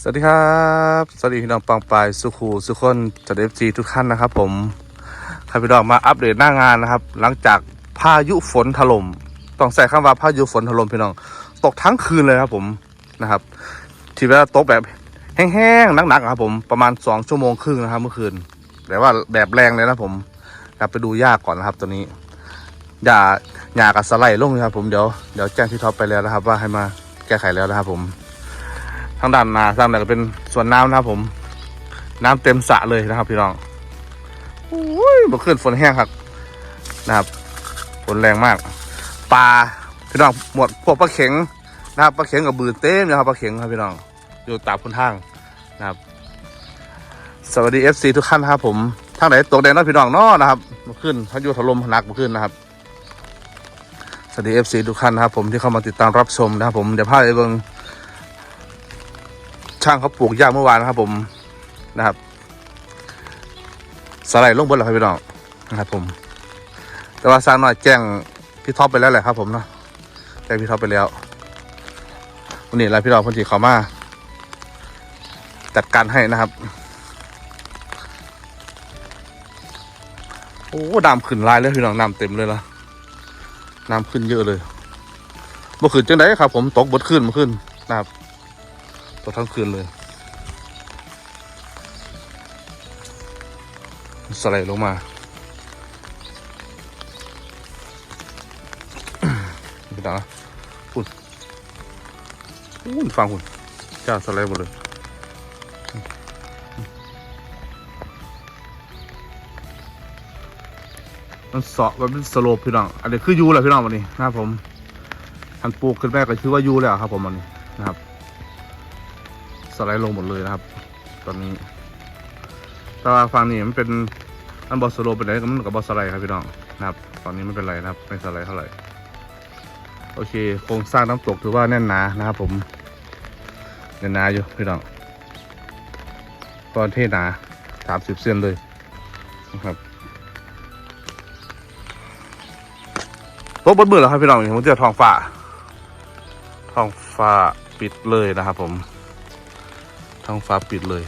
สวัสดีครับ สวัสดีพี่น้องปองปายสุขูสุขคนจดเอฟซีทุกท่านนะครับ ผมครับพี่น้องมาอัปเดตหน้างานนะครับ หลังจากพายุฝนถล่มต้องใส่คำว่าพายุฝนถล่มพี่น้อง ตกทั้งคืนเลยครับผมนะครับ ที่ว่าตกแบบแห้งๆหนักๆครับผมประมาณสองชั่วโมงครึ่งนะครับ เมื่อคืนแต่ว่าแบบแรงเลยนะผมกลับไปดูยากก่อนนะครับตัวนี้อย่าหยากับสไลด์ลงนะครับ ผมเดี๋ยวเดี๋ยวแจ้งที่ท็อปไปแล้วนะครับ ว่าให้มาแก้ไขแล้วนะครับผม ทางด้านนาทางด้านก็เป็นสวนน้ำนะครับผม น้ำเต็มสระเลยนะครับ พี่น้องโอ้ยบ่ขึ้นฝนแห้งครับนะครับฝนแรงมากปลาพี่น้องหมดพวกปลาเข็งนะครับปลาเข็งกับบืนเต็มนะครับปลาเข็งครับพี่น้องอยู่ตามคนทางนะครับ สวัสดีเอฟซีทุกท่านครับผมทางไหนตกแดงน้อพี่น้องนาะนะครับมาขึ้นพายุถล่มหนักมาขึ้นนะครับสวัสดีเอฟซีทุกท่านนะครับผมที่เข้ามาติดตามรับชมนะครับผมเดี๋ยวพาไปเบิ่ง ช่างเขาปลูกยาเมื่อวานนะครับ ผมนะครับสไลด์ลงบนแล้วครับพี่น้องนะครับ ผม แต่ว่าสร้างหน่อยแจ้งพี่ท็อปไปแล้วแหละครับ ผมเนาะแจ้งพี่ท็อปไปแล้ววันนี้อะไรพี่น้องพันธีเขามาจัดการให้นะครับโอ้น้ำขึ้นลายเลยพี่น้องน้ำเต็มเลยละน้ำขึ้นเยอะเลยเมื่อคืนจังไดครับ ผมตกบดขึ้นมื่อคืนนะครับ ตกทั้งคืนเลย สไลด์ลงมาพี่ตาคุณคุณฟังคุณจ้าสไลด์หมดเลยมันเสาะมันเป็นสโลปพี่น้อง อันนี้คือยูแหละพี่น้องวันนี้นะครับผมทันปลูกขึ้นแม่ก็คือว่ายูแล้วครับผมวันนี้นะครับ สไลด์ลงหมดเลยนะครับ ตอนนี้ แต่ว่าฝั่งนี้มันเป็นอันบอสโลเป็นไหนก็มันกับบอสไลด์ครับพี่น้องนะครับ ตอนนี้ไม่เป็นไรนะครับไม่สไลด์เท่าไหร่โอเคโครงสร้างน้ำตกถือว่าแน่นหนานะครับ ผมแน่นหนาอยู่พี่น้องตอนเทหนาสามสิบเซนเลยนะครับตกบนมือแล้วครับพี่น้องผมเจอทองฟ้าทองฟ้าปิดเลยนะครับผม ท้องฟ้าปิดเลย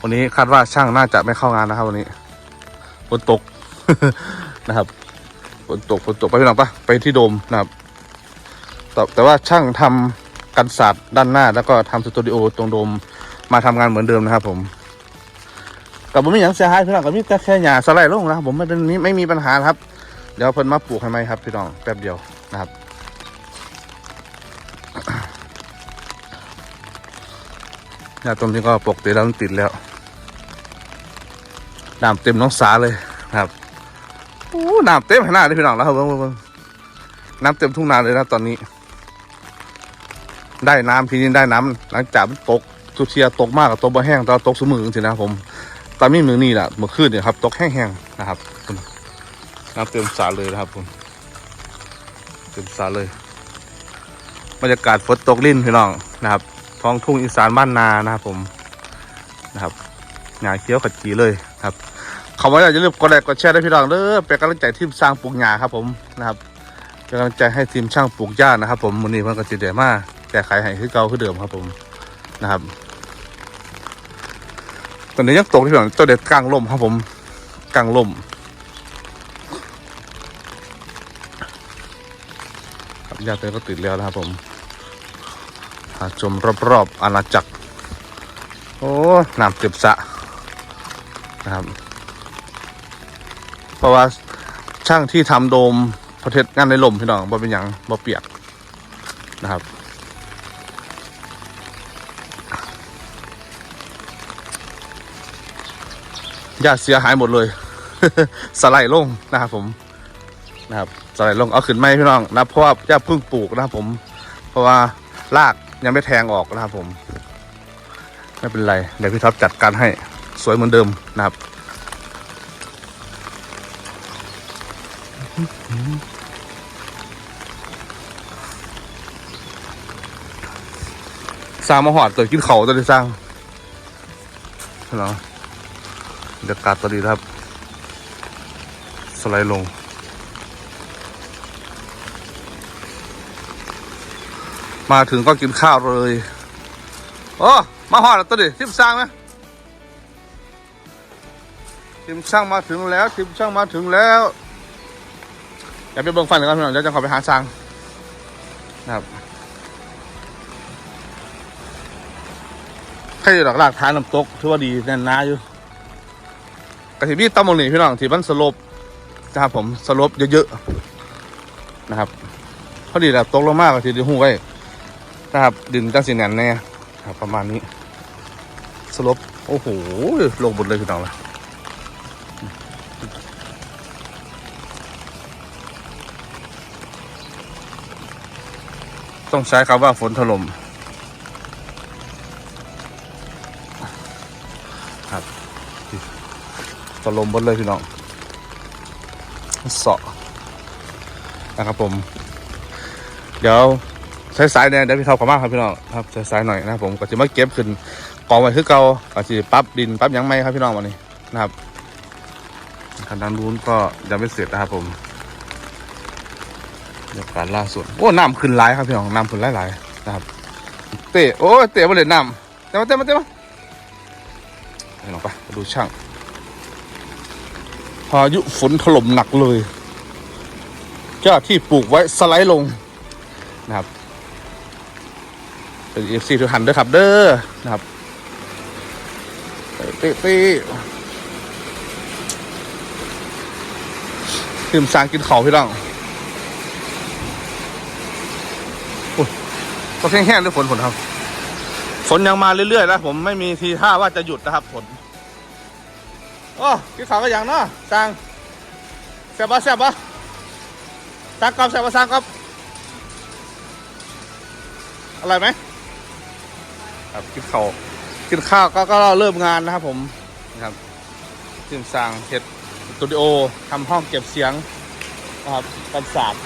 วันนี้คาดว่าช่างน่าจะไม่เข้างานนะครับ วันนี้ฝนตกนะครับฝนตกฝนตกไปพี่น้องปะไปที่โดมนะครับแต่แต่ว่าช่างทำกันศาสตร์ด้านหน้า แล้วก็ทำสตูดิโอตรงโดมมาทำงานเหมือนเดิมนะครับ ผมกับผมไม่อย่างเสียหายพี่น้องกับมีแต่แค่หญ้าสไลด์ลงนะครับผมไม่เป็นนี้ไม่มีปัญหาครับ เดี๋ยวเพิ่นมาปลูกให้ไหมครับพี่น้องแป๊บเดียวนะครับาต้นนี้ก็ปกติแล้วติดแล้วน้ำเต็มน้องสาเลยครับโอ้น้ำเต็มขนาดนี้พี่น้องแล้วเบิ่งเบิ่งน้ำเต็มทุ่งนาเลยนะตอนนี้ ได้น้ำทีนี้ได้น้ำหลังจากตกทุเทียตกมากกับตกบ่แห้งตอนตกสมือจริงๆนะผมตอนนี้มือนี่แหละเมื่อคืนเนี่ยครับ ตกแห้งๆนะครับน้ำเต็มสาเลยนะครับผมเต็มสาเลยบรรยากาศฝนตกลิ่นพี่น้องนะครับ ท้องทุ่งอีสานบ้านนานะครับผมนะครับหงาเขียวขัดจีเลยครับเขาว่าอย่าลืมกดไลค์กดแชร์ด้วยพี่น้องเด้อเป็นกำลังใจทีมสร้างปลูกหญ้าครับผมนะครับเป็นกำลังใจให้ทีมช่างปลูกหญ้านะครับผมวันนี้มันก็จะเดี๋ยวมากแก้ไขให้คือเก่าคือเดิมครับผมนะครับตอนนี้ยังตกที่พี่น้องตัวเด็ดกลางล่มครับผมกลางล่มครับหญ้าเต็มก็ติดแล้วนะครับผม พาชมรอบๆอาณาจักร โอ้น้ำเต็มสระนะครับ เพราะว่าช่างที่ทำโดมประเทศงานในลมพี่น้องบ่เป็นอย่างบ่เปียกนะครับหญ้าเสียหายหมดเลย สไลด์ลงนะครับผมนะครับสไลด์ลงเอาขึ้นไม่พี่น้องนะเพราะว่าหญ้าเพิ่งปลูกนะครับผม เพราะว่า ราก ยังไม่แทงออกนะครับผม ไม่เป็นไร เดี๋ยวพี่ท็อปจัดการให้สวยเหมือนเดิมนะครับ สร้างมาหอดเกิดกินเขาตัวที่สร้างเนาะบรรยากาศตัวดีครับ สไลด์ลง มาถึงก็กินข้าวเลยโอ้มาหอดแล้วตัวดิทีมช่างไหมทีมช่างมาถึงแล้วทีมช่างมาถึงแล้วอย่าไปเบิ่งฟันกันพี่น้องเดี๋ยวจะขอไปหาช่างนะครับใครอยู่ดอกลากทานน้ำตกถือว่าดีแน่นหนาอยู่กระถิ่นพี่ตำมงนี่พี่น้องที่มันสลบนะครับผมสลบเยอะๆนะครับพอดีแล้วตกลงมากกว่าที่ดีหูไว้ นะครับดินจังสีแน่นแน่ครับ ประมาณนี้ สลบ โอ้โห ลงหมดเลยพี่น้องลยต้องใช้คำว่าฝนถล่มครับถล่มหมดเลยพี่น้องเสาะนะครับผม เดี๋ยว สายๆเนี่ยเดี๋ยวพี่ท็อปขอมากครับพี่น้องครับสายๆหน่อยนะครับผมก็จะมาเก็บขึ้นกองไว้คือเก่าก็สิปั๊บดินปั๊บยังไม่ครับพี่น้องวันนี้นะครับขนาดนู้นก็ยังไม่เสร็จนะครับผมบรรยากาศล่าสุดโอ้น้ำขึ้นหลายครับพี่น้องน้ำขึ้นหลายหลายๆนะครับ เตะโอ้เตะมาเลยน้ำเตะมาเตะมาเตะมาไปลองไปดูช่างพายุฝนถล่มหนักเลยเจ้าที่ปลูกไว้สไลด์ลงนะครับ เป็นเอฟซีทุกท่านเด้อครับเด้อนะครับเป๊ป๊ะตื่มสางกินเขาพี่น้องอุ๊ยก็แห้งๆด้วยฝนฝนครับ ฝนยังมาเรื่อยๆนะผมไม่มีทีท่าว่าจะหยุดนะครับฝนโอ้กินเขาก็อย่างเนาะสางแซ่บปะแซ่บปะสางกอบแซ่บปะสางกอบอร่อยไหม ครับกินเขาวกินข้าวก็ก็เริ่มงานนะครับผมนะครับทีมสร้างเฮ็ดสตูดิโอทำห้องเก็บเสียงนะครับกันศาสตร์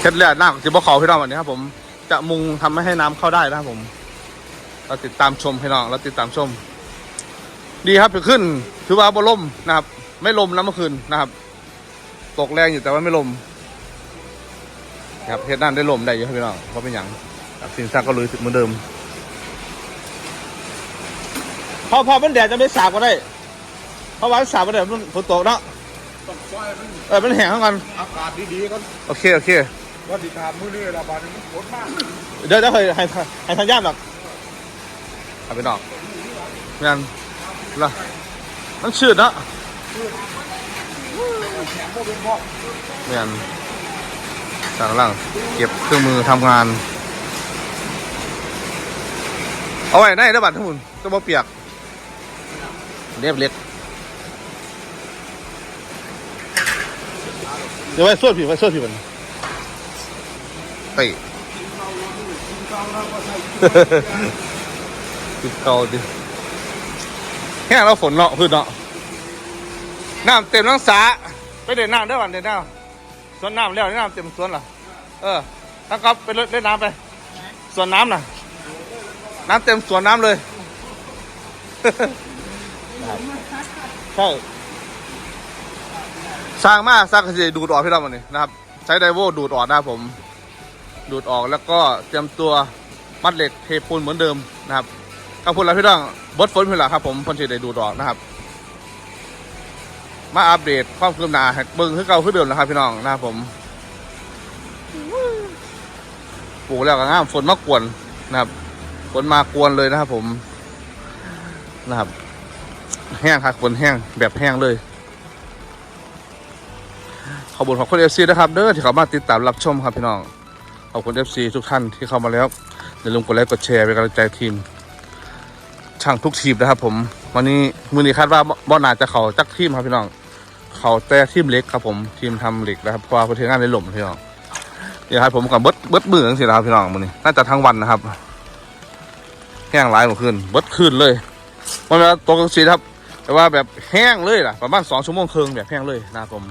เช็ดเลือดหน้าจิบเขาพี่น้องวันนี้ครับผมจะมุงทำให้น้ำเข้าได้นะครับผม เราติดตามชมพี่น้องเราติดตามชม ดีครับถือขึ้น ถือว่าบ่ลมนะครับ ไม่ลมนะเมื่อคืนนะครับ ตกแรงอยู่แต่ว่าไม่ลม ครับเฮ็ดนั่นได้ลมได้อยู่ครับพี่น้องเพราะเป็นอย่างครับสินซักก็ลุยเหมือนเดิม พอพอมันแดดจะไม่สาบก็ได้ เพราะว่าสาบก็ได้มันฝนตกเนาะต้องซอยมันเออมันแห้งเท่ากันอากาศดีๆก็โอเคโอเคว่าดีทานมื้อนี้ระบาดมันฝนมากเดี๋ยวจะเคยให้ให้ทางญาติหรอกเอาไปนอกงานละมันชืดเนาะแข็งโมเป็นพ่องา นสั่งล่างเก็บเครื่องมือทำงาน เอาไว้ในระบาดทั้งหมดจะมาเปียกเรียบเล็กเดี๋ยวไว้ส่วนผิวไว้ส่วนผิวมันไปติดเกาดิแห้งแล้วฝนเนาะพื้นเนาะน้ำเต็มน้องสาไปเดินน้ำได้อวันเดินน้ำ สวนน้ำแล้วน้ำเต็มสวนเหรอเออทั้งก๊อฟไปเล่นน้ำไปสวนน้ำน่ะ น้ำเต็มสวนน้ำเลยใช่สร้างมากสร้างกระสีดูดออกพี่เราวันนี้นะครับ ใช้ไดโวดูดออกนะครับผม ดูดออกแล้วก็เตรียมตัวมัดเหล็กเทปูนเหมือนเดิมนะครับก็พูดแล้วพี่น้องบดฝนพี่ละครับผมพ่นสีได้ดูดออกนะครับ มาอัปเดตความคืบหน้าให้เบิ่งคือเก่าคือเดิมนะครับพี่น้องนะครับผมปลูกแล้วก็ง่ามฝนมากวนนะครับฝนมากวนเลยนะครับผมนะครับ แห้งครับฝนแห้งแบบแห้งเลยขอบคุณขอบคุณเอฟซีนะครับเด้อที่เข้ามาติดตามรับชมครับพี่น้องขอบคุณเอฟซีทุกท่านที่เข้ามาแล้วอย่าลืมกดไลค์กดแชร์เป็นกำลังใจทีมช่างทุกทีมนะครับผมวันนี้มือนี้คาดว่าบ่น่าจะเขาจักทีมครับพี่น้อง เขาแต่ทีมเล็กครับผมทีมทำเหล็กนะครับเพราะว่าประเทศงานในหล่มพี่น้องเดี๋ยวครับผมกับเบิดเบิดมือจังสินะครับพี่น้องมือนี้น่าจะทั้งวันนะครับแห้งหลายเมื่อคืนเบิดคืนเลยมันเป็นตัวกลางสีครับ แต่ว่าแบบแห้งเลยล่ะประมาณสองชั่วโมงครึ่งแบบแห้งเลยนะครับผม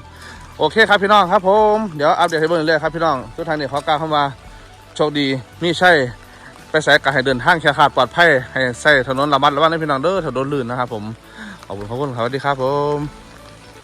โอเคครับพี่น้องครับผม เดี๋ยวอัปเดตให้เบิ่งเรื่อยครับพี่น้องทุกท่านเนี่ยขอกล่าวเข้ามาโชคดีนี่ใช่ ไปใส่กายให้เดินทางแค่ขาดปลอดภัยให้ใส่ถนนระมัดระวังนะพี่น้องเด้อถนนลื่นนะครับผมขอบคุณขอบคุณครับสวัสดีครับผม